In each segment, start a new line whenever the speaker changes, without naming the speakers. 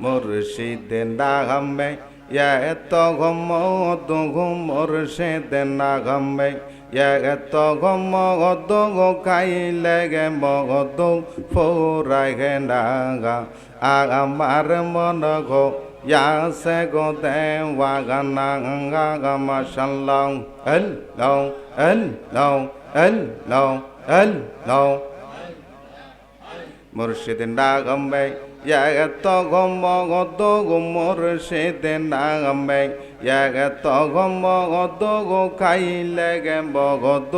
মুর্শিদ নাগমে এত গমদ মুর্শিদ নাগমে এত গমদ খাইলে গে মগদ ফোরাই গে নাগা আমার মন গো ইয়াসে গো দেওয়া গানা গা মাশাল্লাহ। আল্লাহ আল্লাহ আল্লাহ আল্লাহ মুর্শিদ নাগমে এত গম গদ গো মুর্শিদ নাগমে এত গম গদ গো খাইলে গে বগদ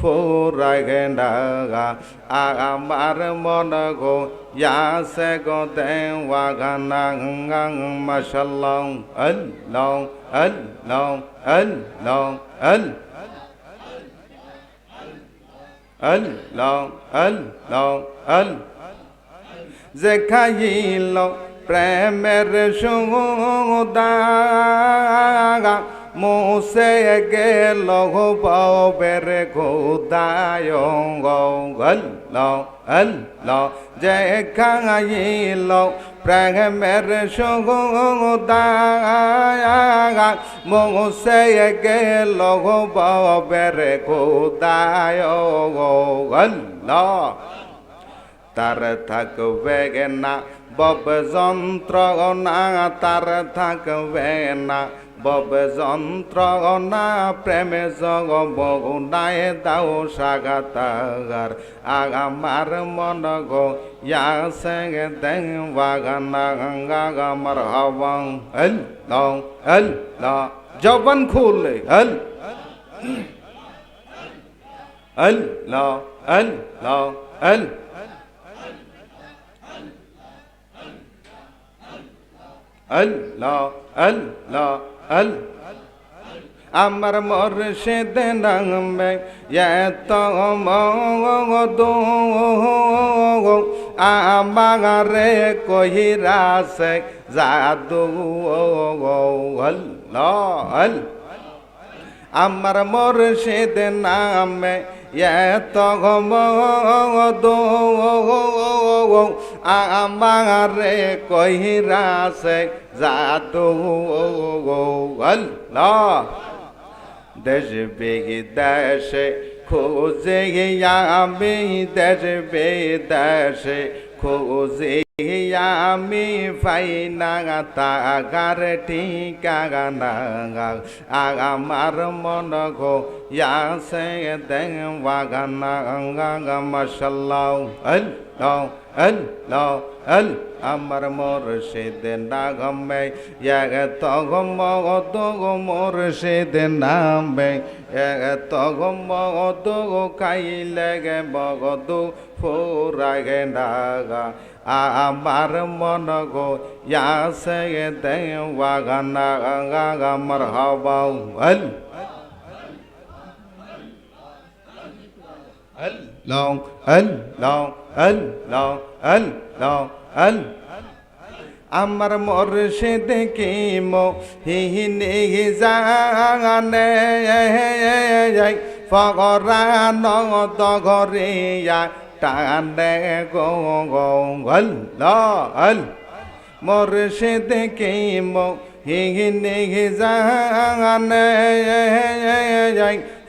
ফোরাই গে নাগা আমার মন গো, ইয়াসে গো দেওয়া গানা গা মাশাল্লাহ আল্লাহ আল্লাহ আল্লাহ আল্লাহ আল্লাহ আল্লাহ যে খাইল প্রেমের সুদাগা। মোসে গেল বের খোদায় গল অল যে খাইল প্রেমের সুদাগা। মোসে গেল বের খোদায় গল তার থাকবে না বব যন্ত্র না তার থাকবে না বব যন্ত্র না প্রেমে জগ বগুনায় দাও সাগাতাগার আগামার মন গো ইয়া সঙ্গে দেং বাগানা গঙ্গা গামার হবং হল লং হল ল জবন খুলে হল হল ল হল ল হল আল্লাহ আল্লাহ আল্লাহ। আমার মর্শিদ নামে এত মগদো আমারে কহিরাসে জাদু। আল্লাহ। আমার মর্শিদ নামে এত আমারে কহিরাছে জাদু দেশ বিদেশে খোঁজে আমি দেশ বিদেশে খোঁজে আমি পাই না তাগার ঠিকানা আমার মন গো ইয়াসে দেওয়া গানা গা মশাল্লাহ। আল্লাহ আল্লাহ আল আমার মুর্শিদ নামে এত গম অত গো মুর্শিদ নামে এত গম অত গো খাইলে গে বগদ ফোরা গে নাগা আমার মন গো ইয়াসে দেওয়া গানা গা মর হবাউ আল long ân long ân long ân আমার মর্শিদ কি মো হিনে জানে ফগরা নদ ঘরিয়া টানে গল অল মর্শিদ কি মো হিনে জানে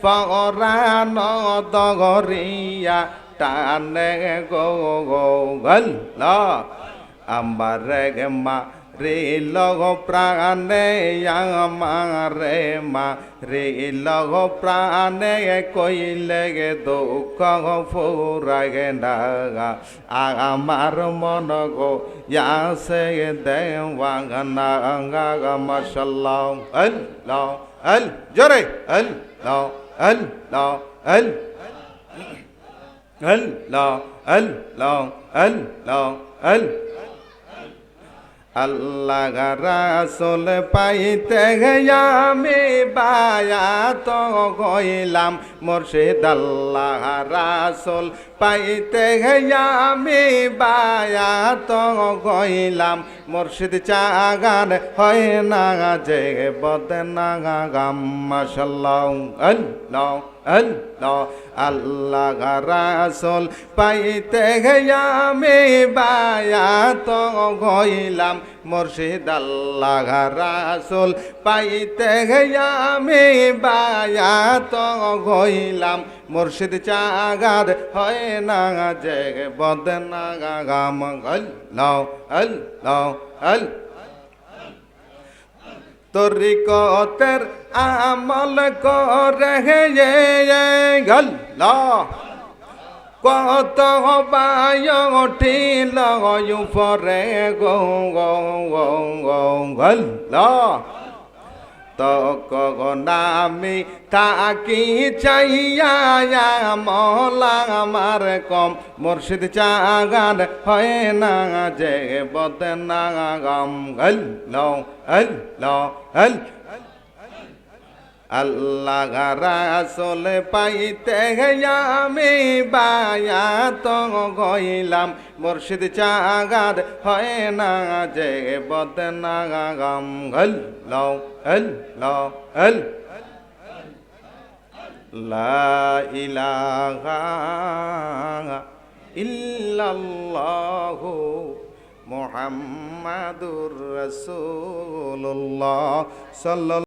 ফগরান দগরিয়া টানে গো গো গল আমার মা রে লগ প্রাণে আমারে মা রে লগ প্রাণে কইলে গে দুঃখ ফুরা গে ডাগা আমার মন গো ইয়াসে দেওয়া গানা গা মশাল্লাহ আল্লাহ আল জোরে আল্লাহ আল্লাহ আল আল্লাহ আল্লাহ আল্লাহ আল আল্লাহ রাসুল পাইতে আমি বায়া তো গইলাম। মুর্শিদ আল্লাহ রাসুল পাইতে আমি বায়া তো গইলাম। মুর্শিদ চাগান হয় না যে বদনা গাম মাসাল্লাহ আল্লাহ। আল্লাহ রাসুল পাইতে আমি বায়াত হইলাম। মুর্শিদ আল্লাহ রাসুল পাইতে আমি বায়াত হইলাম। মুর্শিদ চাগার হয় না যে বদনা গাম। আল্লাহ আল্লাহ আল্লাহ। তরিকতের আমল করে গল কত বায়ঠিল পরে গো গল তক নামি তাকি চাইয়া মলা আমার কম। মুর্শিদ চাগান হয় না যে বদনা গম। গল হল হল আল্লাহ রাসল পাইতে আমি বায়াত গইলাম। মুর্শিদ চাগার হয় না যে বদনা গম গল হল হল। লা ইল্লাল্লাহু মুহাম্মাদুর রাসূলুল্লাহ সাল্লাল্লাহু